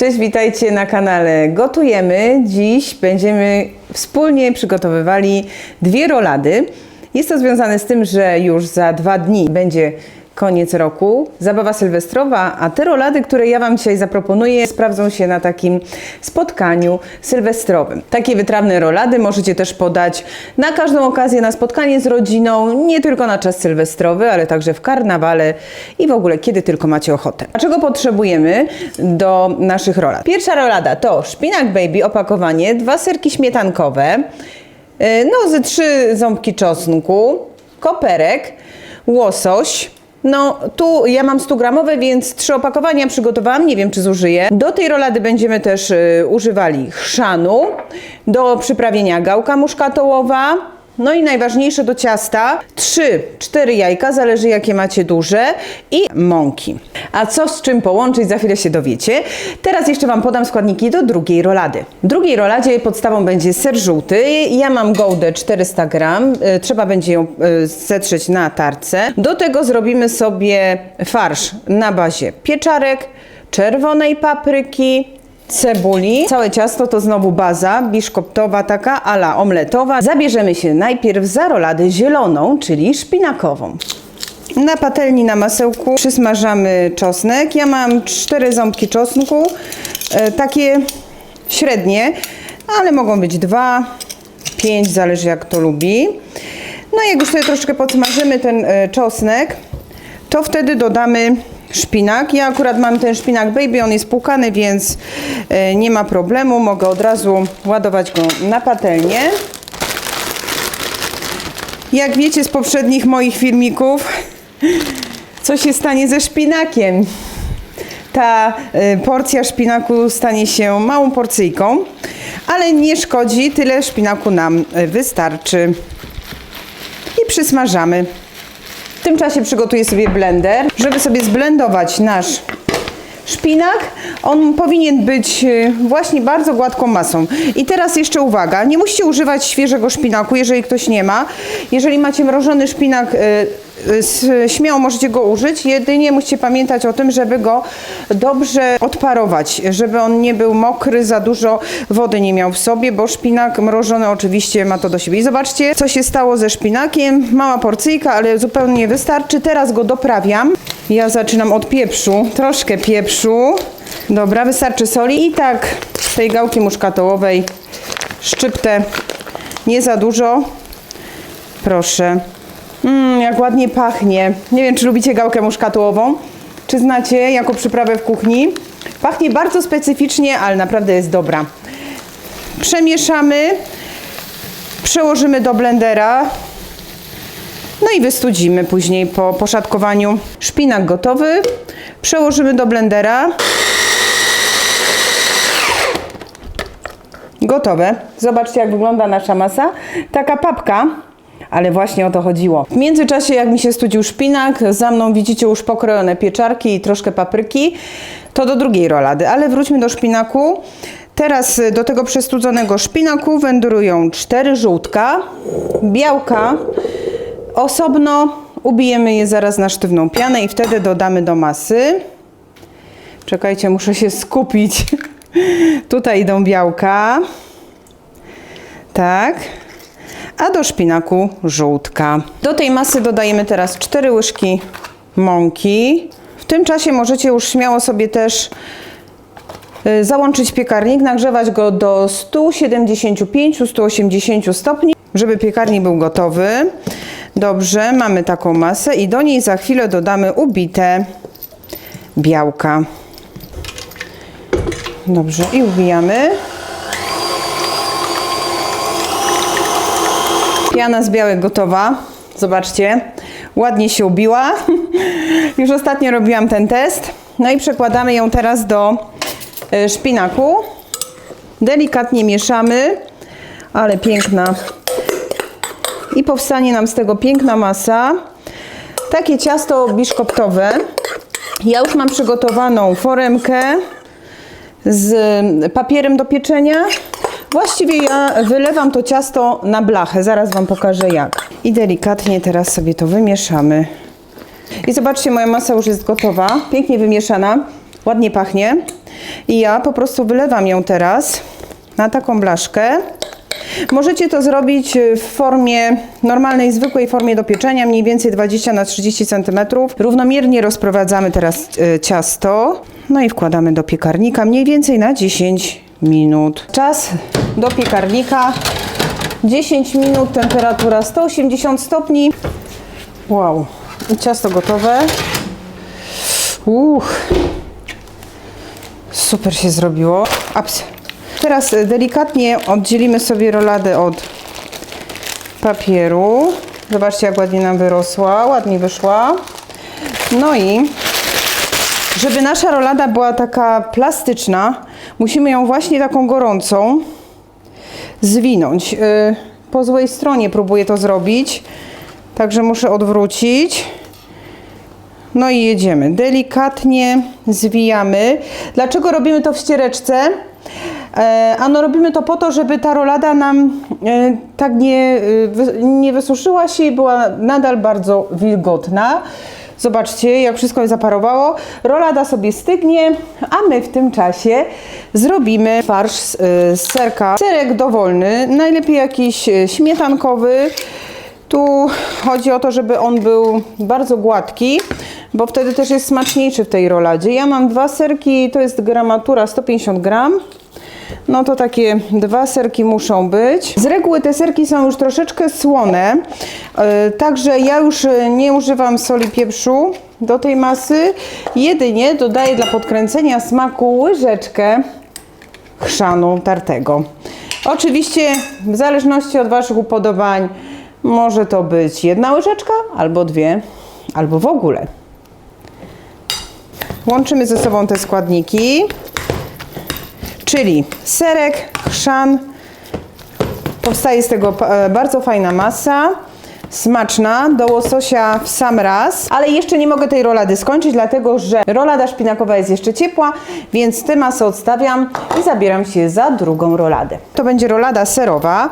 Cześć, witajcie na kanale Gotujemy. Dziś będziemy wspólnie przygotowywali dwie rolady. Jest to związane z tym, że już za dwa dni będzie koniec roku, zabawa sylwestrowa, a te rolady, które ja Wam dzisiaj zaproponuję, sprawdzą się na takim spotkaniu sylwestrowym. Takie wytrawne rolady możecie też podać na każdą okazję, na spotkanie z rodziną, nie tylko na czas sylwestrowy, ale także w karnawale i w ogóle kiedy tylko macie ochotę. A czego potrzebujemy do naszych rolad? Pierwsza rolada to szpinak baby, opakowanie, dwa serki śmietankowe, yy, no ze trzy ząbki czosnku, koperek, łosoś, no, tu ja mam 100 gramowe, więc trzy opakowania przygotowałam, nie wiem czy zużyję. Do tej rolady będziemy też y, używali chrzanu, do przyprawienia gałka muszkatołowa, no i najważniejsze do ciasta 3-4 jajka, zależy jakie macie duże i mąki. A co z czym połączyć, za chwilę się dowiecie. Teraz jeszcze Wam podam składniki do drugiej rolady. W drugiej roladzie podstawą będzie ser żółty. Ja mam gołdę 400 gram, y, trzeba będzie ją y, zetrzeć na tarce. Do tego zrobimy sobie farsz na bazie pieczarek, czerwonej papryki, cebuli. Całe ciasto to znowu baza biszkoptowa taka ala omletowa. Zabierzemy się najpierw za roladę zieloną, czyli szpinakową. Na patelni na masełku przysmażamy czosnek. Ja mam cztery ząbki czosnku, e, takie średnie, ale mogą być dwa, pięć, zależy jak to lubi. No i jak już sobie troszeczkę podsmażymy ten e, czosnek, to wtedy dodamy szpinak. Ja akurat mam ten szpinak baby, on jest płukany, więc e, nie ma problemu. Mogę od razu ładować go na patelnię. Jak wiecie z poprzednich moich filmików, co się stanie ze szpinakiem? Ta e, porcja szpinaku stanie się małą porcyjką, ale nie szkodzi, tyle szpinaku nam e, wystarczy. I przysmażamy. W tym czasie przygotuję sobie blender, żeby sobie zblendować nasz szpinak. On powinien być y, właśnie bardzo gładką masą. I teraz jeszcze uwaga, nie musicie używać świeżego szpinaku, jeżeli ktoś nie ma. Jeżeli macie mrożony szpinak, y, śmiało możecie go użyć. Jedynie musicie pamiętać o tym, żeby go dobrze odparować, żeby on nie był mokry, za dużo wody nie miał w sobie, bo szpinak mrożony oczywiście ma to do siebie. I zobaczcie, co się stało ze szpinakiem. Mała porcyjka, ale zupełnie wystarczy. Teraz go doprawiam. Ja zaczynam od pieprzu, troszkę pieprzu. Dobra, wystarczy soli i tak tej gałki muszkatołowej szczyptę nie za dużo. Proszę. Mmm, jak ładnie pachnie. Nie wiem, czy lubicie gałkę muszkatołową, czy znacie jako przyprawę w kuchni. Pachnie bardzo specyficznie, ale naprawdę jest dobra. Przemieszamy, przełożymy do blendera. No i wystudzimy później po poszatkowaniu. Szpinak gotowy. Przełożymy do blendera. Gotowe. Zobaczcie, jak wygląda nasza masa. Taka papka, ale właśnie o to chodziło. W międzyczasie, jak mi się studził szpinak, za mną widzicie już pokrojone pieczarki i troszkę papryki, to do drugiej rolady. Ale wróćmy do szpinaku. Teraz y, do tego przestudzonego szpinaku wędrują cztery żółtka, białka, osobno ubijemy je zaraz na sztywną pianę i wtedy dodamy do masy. Czekajcie, muszę się skupić. Tutaj idą białka. Tak. A do szpinaku żółtka. Do tej masy dodajemy teraz 4 łyżki mąki. W tym czasie możecie już śmiało sobie też y, załączyć piekarnik, nagrzewać go do 175-180 stopni, żeby piekarnik był gotowy. Dobrze, mamy taką masę i do niej za chwilę dodamy ubite białka. Dobrze, i ubijamy. Piana z białek gotowa. Zobaczcie, ładnie się ubiła. Już ostatnio robiłam ten test. No i przekładamy ją teraz do y, szpinaku. Delikatnie mieszamy, ale piękna. I powstanie nam z tego piękna masa. Takie ciasto biszkoptowe. Ja już mam przygotowaną foremkę z papierem do pieczenia. Właściwie ja wylewam to ciasto na blachę, zaraz Wam pokażę jak. I delikatnie teraz sobie to wymieszamy. I zobaczcie, moja masa już jest gotowa, pięknie wymieszana, ładnie pachnie. I ja po prostu wylewam ją teraz na taką blaszkę. Możecie to zrobić w formie normalnej, zwykłej formie do pieczenia, mniej więcej 20 na 30 cm. Równomiernie rozprowadzamy teraz e, ciasto. No i wkładamy do piekarnika mniej więcej na 10 minut. Czas do piekarnika 10 minut, temperatura 180 stopni. Wow, ciasto gotowe. Uch, super się zrobiło. Aps. Teraz delikatnie oddzielimy sobie roladę od papieru. Zobaczcie, jak ładnie nam wyrosła, ładnie wyszła. No i żeby nasza rolada była taka plastyczna, musimy ją właśnie taką gorącą zwinąć. Yy, Po złej stronie próbuję to zrobić, także muszę odwrócić. No i jedziemy. Delikatnie zwijamy. Dlaczego robimy to w ściereczce? E, Ano robimy to po to, żeby ta rolada nam e, tak nie, e, nie wysuszyła się i była nadal bardzo wilgotna. Zobaczcie, jak wszystko zaparowało. Rolada sobie stygnie, a my w tym czasie zrobimy farsz z, e, z serka. Serek dowolny, najlepiej jakiś e, śmietankowy. Tu chodzi o to, żeby on był bardzo gładki, bo wtedy też jest smaczniejszy w tej roladzie. Ja mam dwa serki, to jest gramatura 150 gram. No to takie dwa serki muszą być. Z reguły te serki są już troszeczkę słone, yy, także ja już yy, nie używam soli pieprzu do tej masy. Jedynie dodaję dla podkręcenia smaku łyżeczkę chrzanu tartego. Oczywiście w zależności od Waszych upodobań może to być jedna łyżeczka, albo dwie, albo w ogóle. Łączymy ze sobą te składniki, czyli serek, chrzan. Powstaje z tego e, bardzo fajna masa. Smaczna, do łososia w sam raz, ale jeszcze nie mogę tej rolady skończyć, dlatego że rolada szpinakowa jest jeszcze ciepła, więc tę masę odstawiam i zabieram się za drugą roladę. To będzie rolada serowa.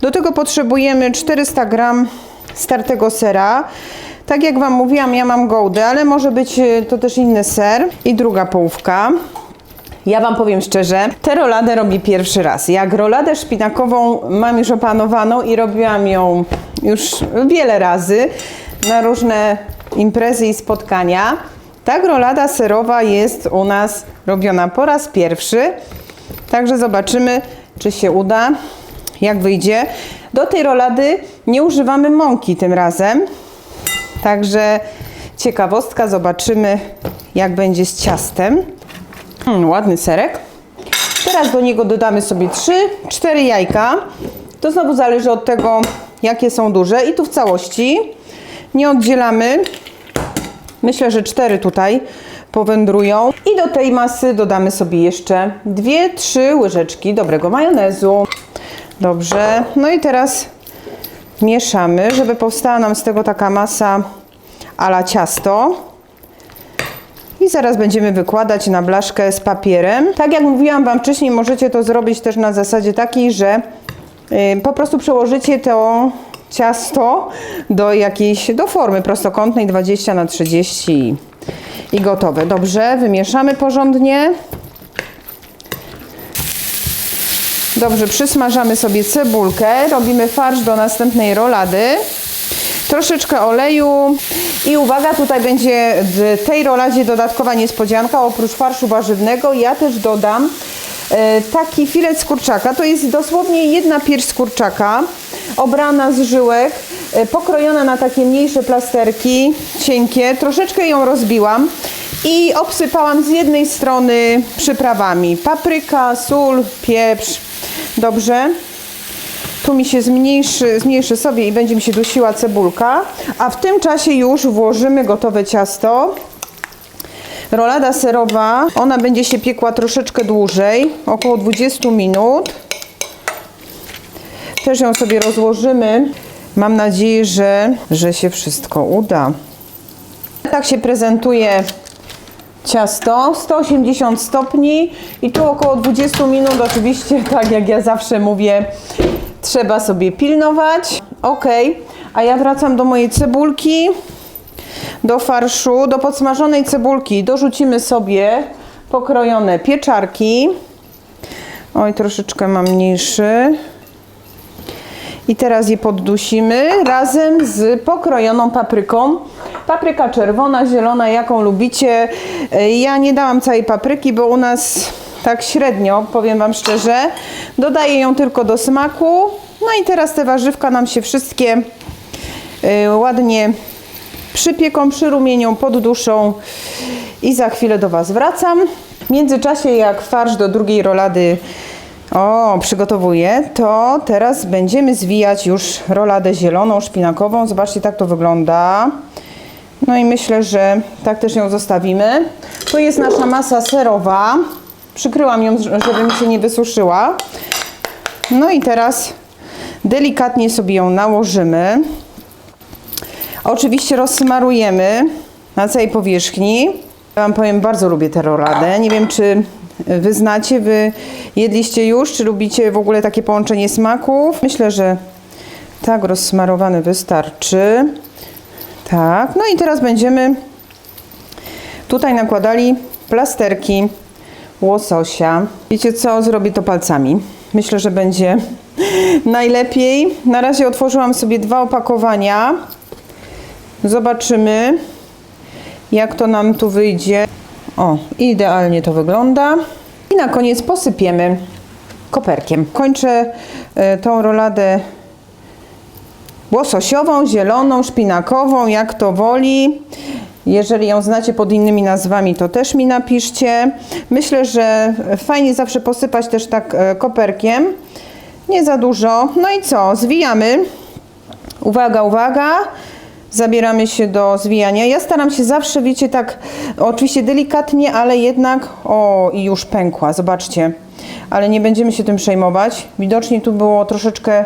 Do tego potrzebujemy 400 gram startego sera. Tak jak Wam mówiłam, ja mam gołdę, ale może być e, to też inny ser. I druga połówka. Ja Wam powiem szczerze, tę roladę robię pierwszy raz. Jak roladę szpinakową mam już opanowaną i robiłam ją już wiele razy na różne imprezy i spotkania, tak rolada serowa jest u nas robiona po raz pierwszy. Także zobaczymy, czy się uda, jak wyjdzie. Do tej rolady nie używamy mąki tym razem. Także ciekawostka, zobaczymy, jak będzie z ciastem. Mm, ładny serek. Teraz do niego dodamy sobie 3-4 jajka. To znowu zależy od tego, jakie są duże. I tu w całości nie oddzielamy. Myślę, że 4 tutaj powędrują. I do tej masy dodamy sobie jeszcze 2-3 łyżeczki dobrego majonezu. Dobrze. No i teraz mieszamy, żeby powstała nam z tego taka masa ala ciasto. I zaraz będziemy wykładać na blaszkę z papierem. Tak jak mówiłam Wam wcześniej, możecie to zrobić też na zasadzie takiej, że y, po prostu przełożycie to ciasto do jakiejś, do formy prostokątnej 20 na 30 i, gotowe. Dobrze, wymieszamy porządnie. Dobrze, przysmażamy sobie cebulkę, robimy farsz do następnej rolady. Troszeczkę oleju i uwaga, tutaj będzie w tej roladzie dodatkowa niespodzianka. Oprócz farszu warzywnego ja też dodam e, taki filet z kurczaka. To jest dosłownie jedna pierś z kurczaka, obrana z żyłek, e, pokrojona na takie mniejsze plasterki, cienkie. Troszeczkę ją rozbiłam i obsypałam z jednej strony przyprawami. Papryka, sól, pieprz. Dobrze. Mi się zmniejszy, zmniejszy sobie i będzie mi się dusiła cebulka. A w tym czasie już włożymy gotowe ciasto. Rolada serowa, ona będzie się piekła troszeczkę dłużej, około 20 minut. Też ją sobie rozłożymy. Mam nadzieję, że, że się wszystko uda. Tak się prezentuje ciasto, 180 stopni i tu około 20 minut, oczywiście, tak jak ja zawsze mówię, trzeba sobie pilnować. Ok, a ja wracam do mojej cebulki, do farszu, do podsmażonej cebulki dorzucimy sobie pokrojone pieczarki. Oj, troszeczkę mam mniejszy. I teraz je poddusimy razem z pokrojoną papryką. Papryka czerwona, zielona, jaką lubicie. Ja nie dałam całej papryki, bo u nas tak średnio, powiem Wam szczerze. Dodaję ją tylko do smaku. No i teraz te warzywka nam się wszystkie e, ładnie przypieką, przyrumienią, podduszą i za chwilę do Was wracam. W międzyczasie jak farsz do drugiej rolady o, przygotowuję, to teraz będziemy zwijać już roladę zieloną, szpinakową. Zobaczcie, tak to wygląda. No i myślę, że tak też ją zostawimy. To jest nasza masa serowa. Przykryłam ją, żeby mi się nie wysuszyła. No i teraz delikatnie sobie ją nałożymy. Oczywiście rozsmarujemy na całej powierzchni. Ja Wam powiem, bardzo lubię tę roladę. Nie wiem, czy Wy znacie, Wy jedliście już, czy lubicie w ogóle takie połączenie smaków. Myślę, że tak rozsmarowany wystarczy. Tak, no i teraz będziemy tutaj nakładali plasterki łososia. Wiecie co? Zrobię to palcami. Myślę, że będzie najlepiej. Na razie otworzyłam sobie dwa opakowania. Zobaczymy, jak to nam tu wyjdzie. O, idealnie to wygląda. I na koniec posypiemy koperkiem. Kończę e, tą roladę łososiową, zieloną, szpinakową, jak to woli. Jeżeli ją znacie pod innymi nazwami, to też mi napiszcie. Myślę, że fajnie zawsze posypać też tak e, koperkiem. Nie za dużo. No i co? Zwijamy. Uwaga, uwaga. Zabieramy się do zwijania. Ja staram się zawsze, wiecie, tak oczywiście delikatnie, ale jednak... O, i już pękła, zobaczcie. Ale nie będziemy się tym przejmować. Widocznie tu było troszeczkę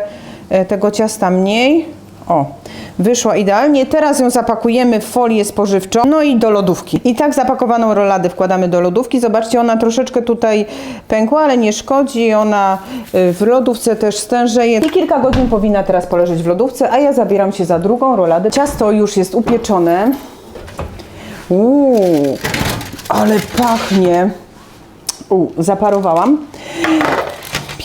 e, tego ciasta mniej. O, wyszła idealnie. Teraz ją zapakujemy w folię spożywczą, no i do lodówki. I tak zapakowaną roladę wkładamy do lodówki. Zobaczcie, ona troszeczkę tutaj pękła, ale nie szkodzi. Ona y, w lodówce też stężeje. I kilka godzin powinna teraz poleżeć w lodówce, a ja zabieram się za drugą roladę. Ciasto już jest upieczone. Uuu, ale pachnie. U, zaparowałam.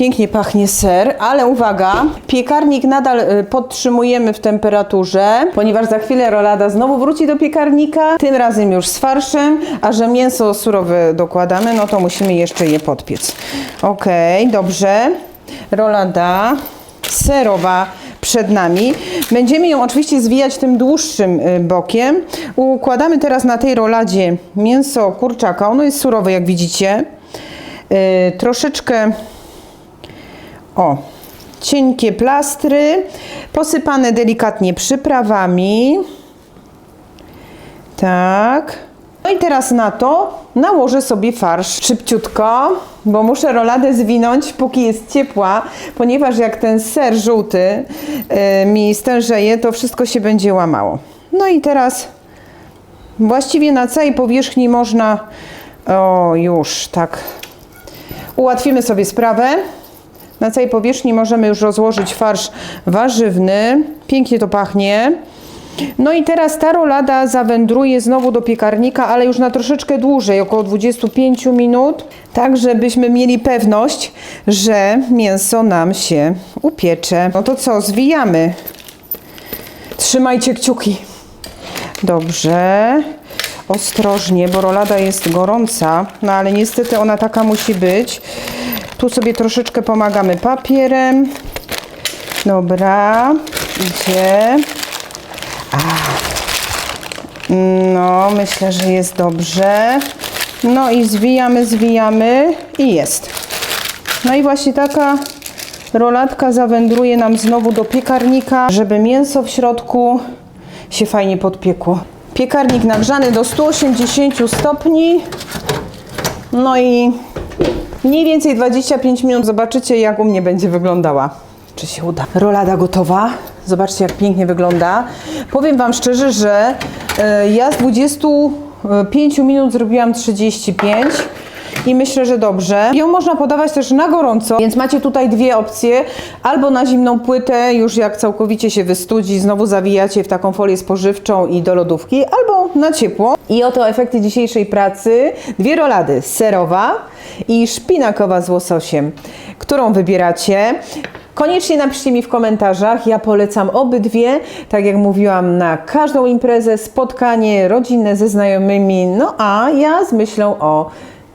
Pięknie pachnie ser, ale uwaga, piekarnik nadal y, podtrzymujemy w temperaturze, ponieważ za chwilę rolada znowu wróci do piekarnika, tym razem już z farszem, a że mięso surowe dokładamy, no to musimy jeszcze je podpiec. Ok, dobrze. Rolada serowa przed nami. Będziemy ją oczywiście zwijać tym dłuższym y, bokiem. Układamy teraz na tej roladzie mięso kurczaka. Ono jest surowe, jak widzicie. Y, troszeczkę o, cienkie plastry, posypane delikatnie przyprawami. Tak. No i teraz na to nałożę sobie farsz szybciutko, bo muszę roladę zwinąć, póki jest ciepła, ponieważ jak ten ser żółty y, mi stężeje, to wszystko się będzie łamało. No i teraz właściwie na całej powierzchni można, o już tak, ułatwimy sobie sprawę. Na całej powierzchni możemy już rozłożyć farsz warzywny. Pięknie to pachnie. No i teraz ta rolada zawędruje znowu do piekarnika, ale już na troszeczkę dłużej, około 25 minut, tak żebyśmy mieli pewność, że mięso nam się upiecze. No to co, zwijamy. Trzymajcie kciuki. Dobrze. Ostrożnie, bo rolada jest gorąca, no ale niestety ona taka musi być. Tu sobie troszeczkę pomagamy papierem. Dobra, idzie. A. No, myślę, że jest dobrze. No i zwijamy, zwijamy i jest. No i właśnie taka roladka zawędruje nam znowu do piekarnika, żeby mięso w środku się fajnie podpiekło. Piekarnik nagrzany do 180 stopni. No i mniej więcej 25 minut zobaczycie, jak u mnie będzie wyglądała. Czy się uda? Rolada gotowa. Zobaczcie, jak pięknie wygląda. Powiem Wam szczerze, że e, ja z 25 minut zrobiłam 35 i myślę, że dobrze. Ją można podawać też na gorąco, więc macie tutaj dwie opcje. Albo na zimną płytę, już jak całkowicie się wystudzi, znowu zawijacie w taką folię spożywczą i do lodówki, albo na ciepło. I oto efekty dzisiejszej pracy. Dwie rolady, serowa i szpinakowa z łososiem. Którą wybieracie? Koniecznie napiszcie mi w komentarzach. Ja polecam obydwie. Tak jak mówiłam, na każdą imprezę, spotkanie rodzinne ze znajomymi. No a ja z myślą o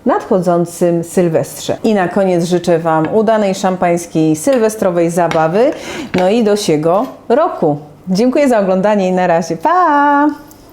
nadchodzącym Sylwestrze. I na koniec życzę Wam udanej szampańskiej sylwestrowej zabawy. No i do siego roku. Dziękuję za oglądanie i na razie. Pa!